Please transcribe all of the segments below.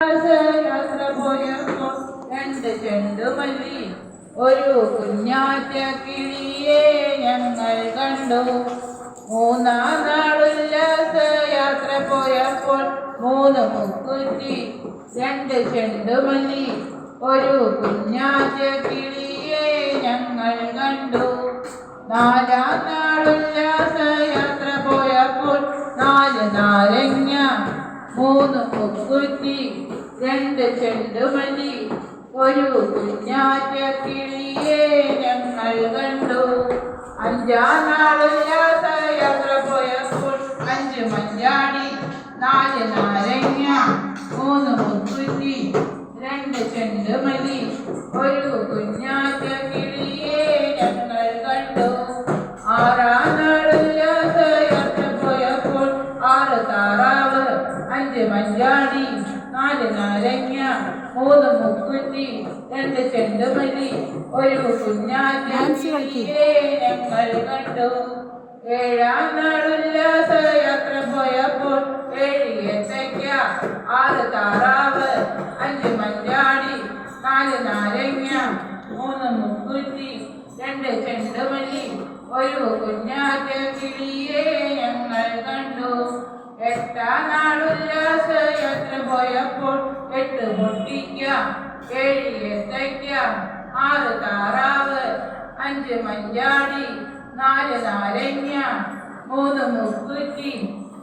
യാത്ര പോയപ്പോൾ ഒരു കുഞ്ഞാറ്റ കിളിയെ ഞങ്ങൾ കണ്ടു. മൂന്നാം നാളുല്ലാസ യാത്ര പോയപ്പോൾ മൂന്ന് മുക്കുറ്റി രണ്ട് ചെണ്ടുമല്ലി. ഒരു കുഞ്ഞാറ്റ കിളിയെ ഞങ്ങൾ കണ്ടു. നാലാം നാളുല്ലാസ മൂന്ന് മുക്കുറ്റി രണ്ട് ചെണ്ടുമല്ലി ഒരു കുഞ്ഞാറ്റ കിളിയെ ഞങ്ങൾ കണ്ടു. അഞ്ചാം നാളില്ലാത്ത യാത്ര പോയപ്പോൾ അഞ്ച് മഞ്ചാടി നാല് നാരങ്ങ മൂന്ന് മുക്കുറ്റി രണ്ട് ചെണ്ടുമല്ലി അഞ്ച് മഞ്ചാടി നാല് നാരങ്ങ മൂന്ന് മുക്കുറ്റി രണ്ട് ചെണ്ടുമല്ലി ഒരു കുഞ്ഞാറ്റിയെ ഞങ്ങൾ കണ്ടു ഏഴാം നാളുല്ലാസ യാത്ര പോയപ്പോൾ ഏഴ് ഏത്തയ്ക്ക ആറ് താറാവ് അഞ്ച് മഞ്ഞാടി നാല് നാരങ്ങ മൂന്ന് മുക്കുറ്റി രണ്ട് ചെണ്ടുമല്ലി ഒരു കുഞ്ഞാറ്റ കിളിയെ ഞങ്ങൾ കണ്ടു എട്ടാം നാളുല്ലാസ യാത്ര പോയപ്പോൾ എട്ട് പൊട്ടിക്ക ഏഴ് ഏത്തയ്ക്ക ആറ് താറാവ് അഞ്ച് മഞ്ചാടി നാല് നാരങ്ങ മൂന്ന് മുക്കുറ്റി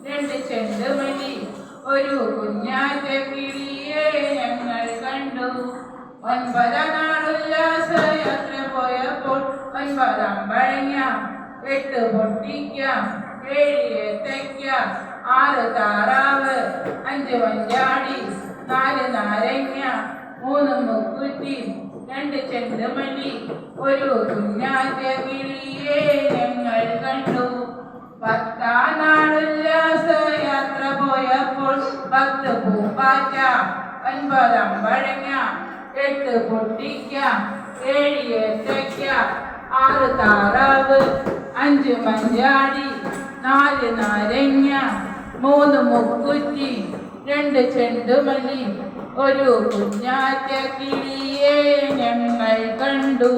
രണ്ട് ചെണ്ടുമണി ഒരു കുഞ്ഞാറ്റ കിളിയെ ഞങ്ങൾ കണ്ടു. ഒൻപതാം നാളുല്ലാസ യാത്ര പോയപ്പോൾ ഒൻപതാം പഴങ്ങ എട്ട് പൊട്ടിക്കാം ഏഴ് ഏത്തയ്ക്ക ആറ് താറാവ് വഞ്ചാടി നാല് നാരങ്ങ മൂന്ന് മുക്കുറ്റി രണ്ട് ചെണ്ടുമല്ലി ഒരു കുഞ്ഞാറ്റ കിളിയെ ഞങ്ങൾ കണ്ടു. പത്താം നാളുല്ലാസ യാത്ര പോയപ്പോൾ പത്ത് പൂപ്പാറ്റ ഒൻപതാം പഴങ്ങ എട്ട് പൊട്ടിക്ക ഏഴ് ഏത്തയ്ക്ക ആറ് താറാവ് അഞ്ച് മഞ്ചാടി നാല് നാരങ്ങ മൂന്ന് മുക്കുറ്റി രണ്ട് ചെണ്ടുമല്ലി ഒരു കുഞ്ഞാറ്റ കിളിയെ ഞങ്ങൾ കണ്ടു.